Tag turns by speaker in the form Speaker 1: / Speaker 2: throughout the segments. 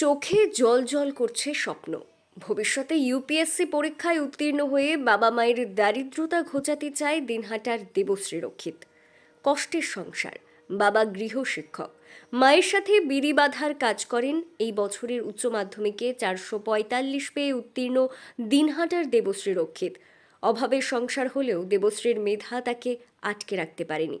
Speaker 1: চোখে জল জল করছে স্বপ্ন। ভবিষ্যতে ইউপিএসসি পরীক্ষায় উত্তীর্ণ হয়ে বাবা মায়ের দারিদ্রতা ঘোচাতে চায় দিনহাটার দেবশ্রী রক্ষিত। কষ্টের সংসার, বাবা গৃহশিক্ষক মায়ের সাথে বিড়ি বাঁধার কাজ করেন। এই বছরের উচ্চ মাধ্যমিকে চারশো পঁয়তাল্লিশ পেয়ে উত্তীর্ণ দিনহাটার দেবশ্রী রক্ষিত। অভাবের সংসার হলেও দেবশ্রীর মেধা তাকে আটকে রাখতে পারেনি।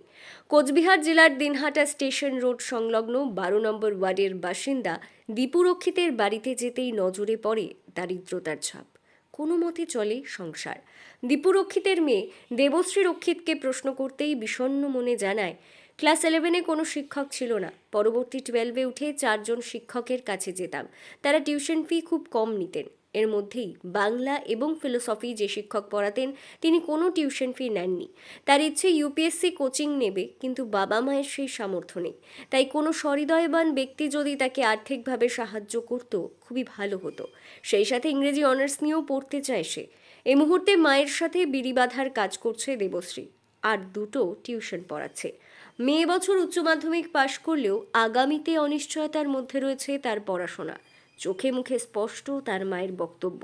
Speaker 1: কোচবিহার জেলার দিনহাটা স্টেশন রোড সংলগ্ন বারো নম্বর ওয়ার্ডের বাসিন্দা দীপু রক্ষিতের বাড়িতে যেতেই নজরে পড়ে দারিদ্রতার ছাপ। কোনো মতে চলে সংসার। দীপু রক্ষিতের মেয়ে দেবশ্রী রক্ষিতকে প্রশ্ন করতেই বিষণ্ণ মনে জানায়, ক্লাস ইলেভেনে কোনো শিক্ষক ছিল না। পরবর্তী টুয়েলভে উঠে চারজন শিক্ষকের কাছে যেতাম। তারা টিউশন ফি খুব কম নিতেন। এর মধ্যেই বাংলা এবং ফিলোসফি যে শিক্ষক পড়াতেন, তিনি কোনো টিউশন ফি নেননি। তার ইচ্ছে ইউপিএসসি কোচিং নেবে, কিন্তু বাবা মায়ের সেই সামর্থ্য নেই। তাই কোনো সহৃদয়বান ব্যক্তি যদি তাকে আর্থিকভাবে সাহায্য করত, খুবই ভালো হতো। সেই সাথে ইংরেজি অনার্স নিয়েও পড়তে চায় সে। এই মুহূর্তে মায়ের সাথে বিড়ি বাঁধার কাজ করছে দেবশ্রী। আর দুটো টিউশন পড়াচ্ছে। মেয়ে বছর উচ্চ মাধ্যমিক পাশ করলেও আগামীতে অনিশ্চয়তার মধ্যে রয়েছে তার পড়াশোনা। চোখে মুখে স্পষ্ট তার মায়ের বক্তব্য।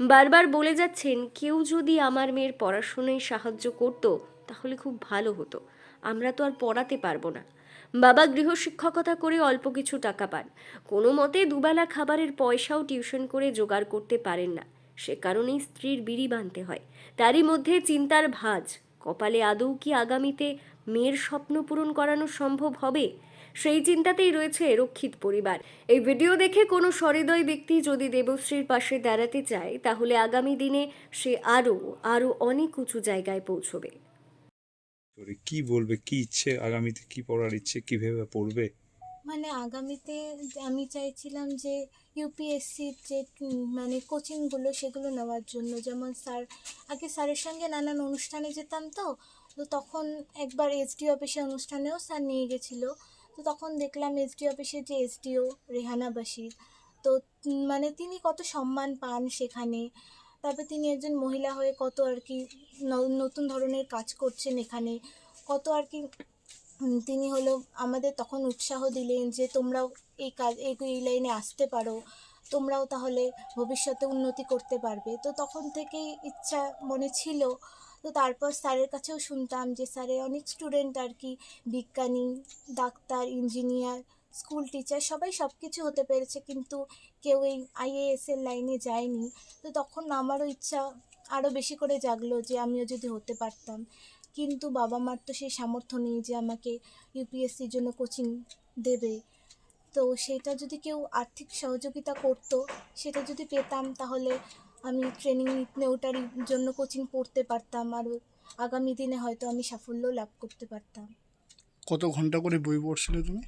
Speaker 1: বারবার বলে যাচ্ছেন, কেউ যদি আমার মেয়ের পড়াশোনায় সাহায্য করত, তাহলে খুব ভালো হতো। আমরা তো আর পড়াতে পারব না। বাবা গৃহশিক্ষকতা করে অল্প কিছু টাকা পান। কোনো মতে দুবেলা খাবারের পয়সাও টিউশন করে জোগাড় করতে পারেন না। সে কারণেই স্ত্রীর বিড়ি বাঁধতে হয়। তারই মধ্যে চিন্তার ভাঁজ। কপালে আদৌ কি আগামীতে মেয়ের স্বপ্ন পূরণ করানো সম্ভব হবে? সেই চিন্তাতেই রয়েছে রক্ষিত পরিবার। এই ভিডিও দেখে কোনো সহৃদয় ব্যক্তি যদি দেবশ্রীর পাশে দাঁড়াতে চায় তাহলে আগামী দিনে সে আরও আরও অনেক উঁচু জায়গায় পৌঁছবে।
Speaker 2: কি বলবে? কি ইচ্ছে? আগামীতে কি পড়ার ইচ্ছে? কীভাবে পড়বে?
Speaker 3: মানে আগামীতে আমি চাইছিলাম যে ইউপিএসসির যে মানে কোচিংগুলো সেগুলো নেওয়ার জন্য। যেমন স্যার আগে স্যারের সঙ্গে নানান অনুষ্ঠানে যেতাম তো তো তখন একবার এসডি অফিসে অনুষ্ঠানেও স্যার নিয়ে গেছিল। তো তখন দেখলাম এসডি অফিসের যে এসডিও রেহানা বাশির তো মানে তিনি কত সম্মান পান সেখানে। তারপর তিনি একজন মহিলা হয়ে কত আর কি নতুন ধরনের কাজ করছেন এখানে। কত আর কি তিনি হলো আমাদের তখন উৎসাহ দিলেন যে তোমরাও এই কাজ এই লাইনে আসতে পারো, তোমরাও তাহলে ভবিষ্যতে উন্নতি করতে পারবে। তো তখন থেকেই ইচ্ছা, মনে ছিল তো তারপর স্যারের কাছেও শুনতাম যে স্যারের অনেক স্টুডেন্ট আর কি, বিজ্ঞানী, ডাক্তার ইঞ্জিনিয়ার স্কুল টিচার সবাই সব কিছু হতে পেরেছে কিন্তু কেউ এই আইএএস এর লাইনে যায়নি। তো তখন আমারও ইচ্ছা আরও বেশি করে জাগলো যে আমিও যদি হতে পারতাম। কিন্তু বাবা মার তো সেই সামর্থ্য নেই যে আমাকে ইউপিএসসির জন্য কোচিং দেবে। তো সেটা যদি কেউ আর্থিক সহযোগিতা করতো, সেটা যদি পেতাম তাহলে আমি ট্রেনিং নিতে ওটার জন্য কোচিং পড়তে পারতাম আর আগামী দিনে হয়তো আমি সাফল্য লাভ করতে পারতাম।
Speaker 4: কত ঘণ্টা করে বই পড়ছিলে তুমি?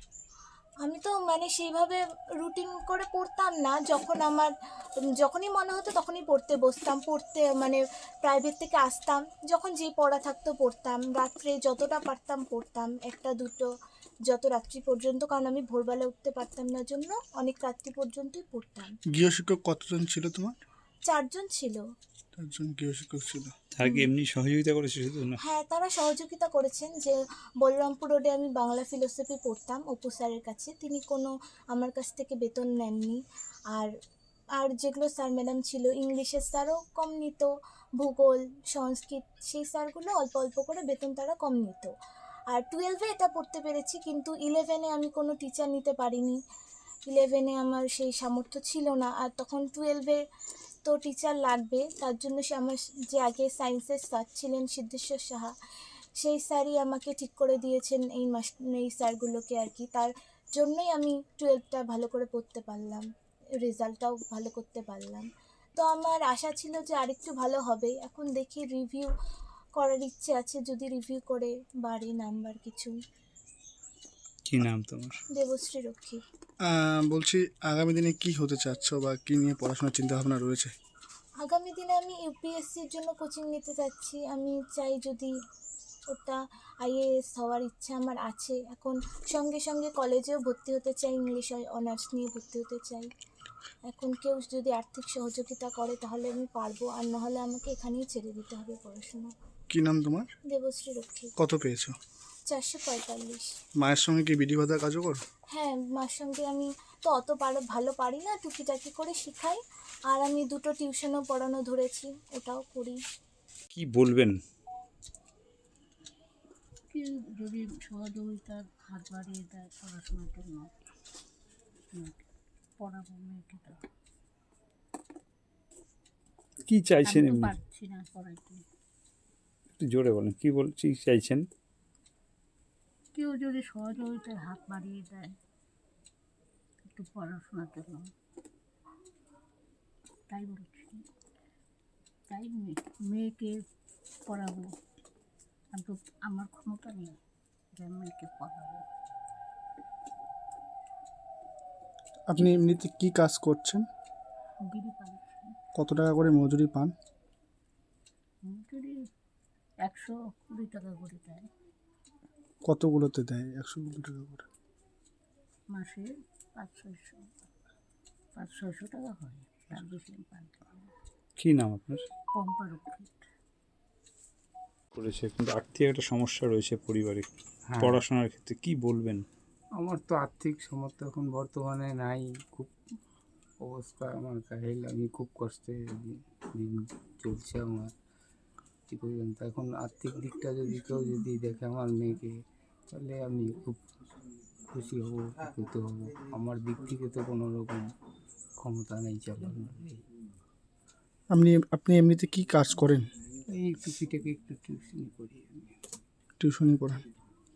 Speaker 3: আমি তো মানে সেইভাবে রুটিন করে পড়তাম না যখন আমার যখনই মনে হতো তখনই পড়তে বসতাম পড়তে মানে প্রাইভেট থেকে আসতাম যখন যে পড়া থাকতো পড়তাম রাত্রে যতটা পারতাম পড়তাম একটা দুটো যত রাত্রি পর্যন্ত কারণ আমি ভোরবেলা উঠতে পারতাম না জন্য অনেক রাত্রি পর্যন্তই পড়তাম।
Speaker 4: গৃহশিক্ষক কতজন ছিল তোমার?
Speaker 3: চারজন ছিল।
Speaker 4: চারজন গৃহশিক্ষক ছিল।
Speaker 2: তার কি এমনি সহযোগিতা করেছে শুধু না?
Speaker 3: হ্যাঁ তারা সহযোগিতা করেছেন যে বলরামপুর রোডে আমি বাংলা ফিলোসফি পড়তাম অপু স্যারের কাছে। তিনি কোনো আমার কাছ থেকে বেতন নেননি। আর আর যেগুলো স্যার ম্যাডাম ছিল ইংলিশের স্যারও কম নিত ভূগোল সংস্কৃত সেই স্যারগুলো অল্প অল্প করে বেতন তারা কম নিত। আর টুয়েলভে এটা পড়তে পেরেছি কিন্তু ইলেভেনে আমি কোনো টিচার নিতে পারিনি। ইলেভেনে আমার সেই সামর্থ্য ছিল না। আর তখন টুয়েলভে তো টিচার লাগবে। তার জন্য সে আমার যে আগে সায়েন্সের স্যার ছিলেন সিদ্ধেশ্বর সাহা, সেই স্যারই আমাকে ঠিক করে দিয়েছেন এই মাস, এই স্যারগুলোকে আর কি। তার জন্যই আমি টুয়েলভটা ভালো করে পড়তে পারলাম রেজাল্টটাও ভালো করতে পারলাম। তো আমার আশা ছিল যে আরেকটু ভালো হবে। এখন দেখি রিভিউ করার ইচ্ছে আছে, যদি রিভিউ করে বাড়ে নাম্বার কিছু।
Speaker 2: কি নাম তোমার?
Speaker 3: দেবশ্রী রক্ষী।
Speaker 4: বলছি আগামী দিনে কি হতে চাচ্ছ বা কি নিয়ে পড়াশোনার চিন্তা ভাবনা রয়েছে?
Speaker 3: আগামী দিনে আমি ইউপিএসসির জন্য কোচিং নিতে চাচ্ছি। আমি চাই যদি ওটা আইএএস হওয়ার ইচ্ছা আমার আছে। এখন সঙ্গে সঙ্গে কলেজেও ভর্তি হতে চাই ইংলিশ অনার্স নিয়ে ভর্তি হতে চাই। এখন কেউ যদি আর্থিক সহযোগিতা করে তাহলে আমি পারব আর নাহলে আমাকে এখানেই ছেড়ে দিতে হবে পড়াশোনা।
Speaker 4: কি নাম তোমার?
Speaker 3: দেবশ্রী রক্ষী।
Speaker 4: কত পেয়েছ?
Speaker 3: চারশো পঁয়তাল্লিশ।
Speaker 4: মায়ের সঙ্গে কি বাধার কাজও করো?
Speaker 3: হ্যাঁ মার সঙ্গে আমি তো অত পারো ভালো পারি না টুকিটাকি করে শেখাই। আর আমি দুটো টিউশনও পড়ানো ধরেছি ওটাও করি।
Speaker 2: কি বলবেন?
Speaker 5: যদি সহযোগিতার হাত বাড়িয়ে দেয় পড়াশোনার জন্য? পড়াবো মেয়েকে তো।
Speaker 2: কি চাইছেন
Speaker 5: পারছি না পড়াইতে।
Speaker 2: একটু জোরে বলেন কি বলছি চাইছেন?
Speaker 5: কেউ যদি সহযোগিতার হাত বাড়িয়ে দেয় একটু পড়াশোনার জন্য। তাই বলছি তাই মেয়ে- মেয়েকে পড়াবো। আমি তো আমার ক্ষমতা নেই যে মেয়েকে পড়াবো।
Speaker 4: আপনি এমনিতে কি কাজ করছেন?
Speaker 5: বিড়ি পাচ্ছি
Speaker 4: কত টাকা করে মজুরি পান?
Speaker 5: মজুরি একশো কুড়ি টাকা করে দেয়।
Speaker 4: কতগুলোতে দেয়? একশো কুড়ি টাকা করে।
Speaker 5: মাসে পাঁচ ছয়শো পাঁচ ছয়শো টাকা হয়। তার বেশি।
Speaker 2: কি নাম আপনার?
Speaker 5: পম্পা রক্ষিত।
Speaker 2: করেছে কিন্তু আর্থিক একটা সমস্যা রয়েছে পরিবারে।
Speaker 6: হ্যাঁ।
Speaker 2: পড়াশোনার ক্ষেত্রে কি বলবেন?
Speaker 6: আমার তো আর্থিক সামর্থ্য এখন বর্তমানে নাই। খুব অবস্থা আমার কাহিল আমি খুব কষ্টে দিন চলছে আমার। কি পর্যন্ত এখন আর্থিক দিকটা যদি কেউ যদি দেখে আমার মেয়েকে তাহলে আমি খুব খুশি হব উপকৃত হব। আমার দিক থেকে তো কোনো রকম ক্ষমতা নেই চালানোর।
Speaker 4: আপনি আপনি এমনিতে কি কাজ করেন?
Speaker 6: এই টুকিটাকে একটু টিউশনি করি আমি।
Speaker 4: টিউশনি পড়ান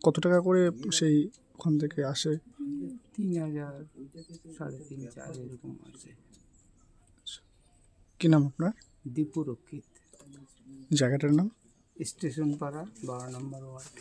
Speaker 4: কত টাকা করে সেই ওখান থেকে আসে?
Speaker 6: তিন হাজার সাড়ে তিন চার এরকম আছে
Speaker 4: কি নাম আপনার?
Speaker 6: দীপু রক্ষিত।
Speaker 4: জায়গাটার নাম?
Speaker 6: স্টেশন পাড়া বারো নম্বর ওয়ার্ড।